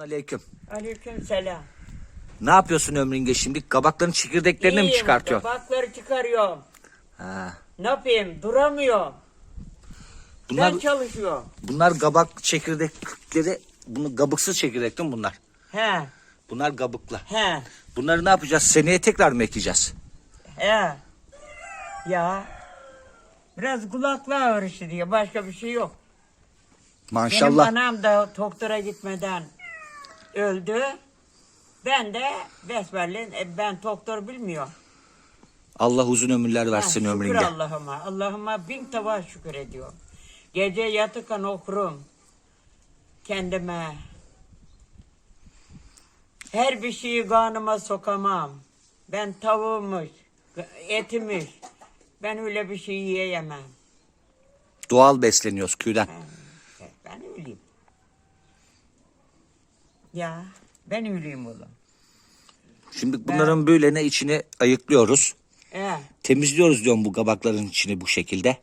Aleyküm. Aleyküm selam. Ne yapıyorsun Ömringe şimdi? Kabakların çekirdeklerini mi İyiyim, çıkartıyorsun? Kabakları çıkarıyorum. Ha. Ne yapayım? Duramıyorum. Bunlar Ben çalışıyorum. bunlar kabak çekirdekleri bunu kabıksız çekirdek değil mi bunlar? He, Bunlar kabuklu. he, Bunları ne yapacağız? Seneye tekrar mı ekeceğiz? he. Ya. Biraz kulaklığa ağrışı diye başka bir şey yok. Maşallah. Benim anam da doktora gitmeden öldü. Ben de besbelli, e, ben doktor bilmiyorum. Allah uzun ömürler versin Ha, şükür Ömringe. Allah'ıma. Allah'ıma bin defa şükür ediyorum. Gece yatıkan okurum. Kendime. Her bir şeyi kanıma sokamam. Ben tavuğumuş, etimiz. Ben öyle bir şey yiyemem. Doğal besleniyoruz köyden. Ha, Ben öleyim. Ya ben öleyim oğlum. Şimdi bunların böyle ne içini ayıklıyoruz. He, Temizliyoruz diyorum bu kabakların içini bu şekilde.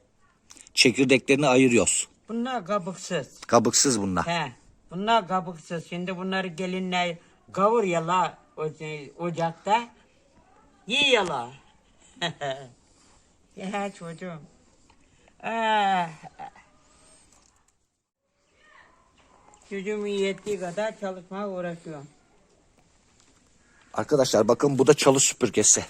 Çekirdeklerini ayırıyoruz. bunlar kabıksız. Kabıksız bunlar. He. Bunlar kabıksız. Şimdi bunları gelinler kavur yala o- ocakta. Yiyorlar. ya çocuğum. Ah. İyi yettiği kadar çalışmaya uğraşıyorum. Arkadaşlar bakın bu da çalı süpürgesi.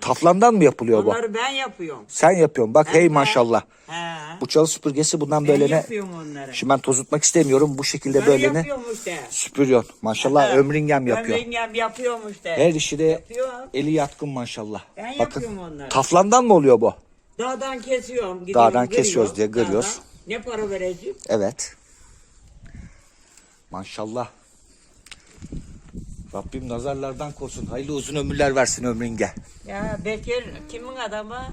Taflandan mı yapılıyor bu? Onları ben yapıyorum. Sen yapıyorsun. Bak hey maşallah. He. Bu çalı süpürgesi bundan Ben böyle ne? yapıyorum onları. Şimdi ben tozutmak istemiyorum. Bu şekilde Ben böyle ne? yapıyorum işte. Süpürüyorsun. Maşallah He. ömringem yapıyor. Ömringem yapıyorum işte. Her işi de eli yatkın maşallah. Ben Bakın yapıyorum onları. taflandan mı oluyor bu? Dağdan kesiyorum. gidiyorum, Dağdan kesiyoruz diye. Dağdan. Ne para vereceğim? Evet. Maşallah. Rabbim nazarlardan korusun. Hayırlı uzun ömürler versin ömringe. Ya Bekir kimin adamı?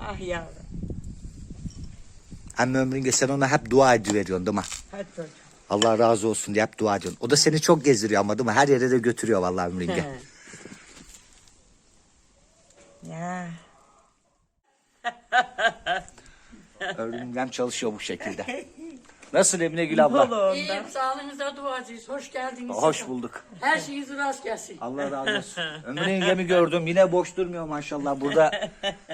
Ah ya. Hem ömringe sen ona hep dua ediveriyorsun değil mi? Hadi çocuğum. Allah razı olsun diye hep dua ediyorsun. O da seni çok gezdiriyor ama değil mi? Her yere de götürüyor vallahi ömringe. ya. Ömringem çalışıyor bu şekilde. Nasıl Emine Gül abla? İyiyim, sağlığınıza duacıyız. Hoş geldiniz. Hoş bulduk. Her şeyiniz rast gelsin. Allah razı olsun. Ömür yengemi gördüm. Yine boş durmuyor maşallah. Burada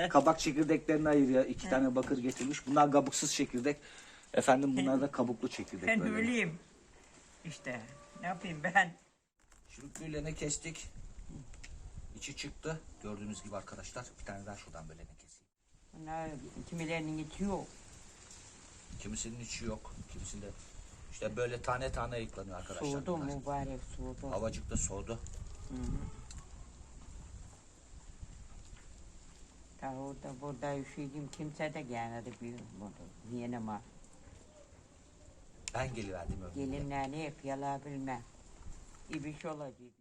kabak çekirdeklerini ayırıyor. İki tane bakır getirmiş. Bunlar kabuksuz çekirdek. Efendim bunlar da kabuklu çekirdek. Ben böyle. öleyim. İşte ne yapayım ben? Ne kestik. İçi çıktı. Gördüğünüz gibi arkadaşlar. Bir tane daha şuradan böyle ne keseyim. Bunlar kimilerinin içi yok. Kimisinin içi yok. Kimisinde işte böyle tane tane ayıklanıyor arkadaşlar. Soğudu bunlar. mübarek soğudu. Havacık da soğudu. Ta orada burada üşüdüm kimse de gelmedi bir burada. Yeğenime. Ben geliverdim ömrümde. Gelinler ne yapıyorlar bilmem. İbiş olacak.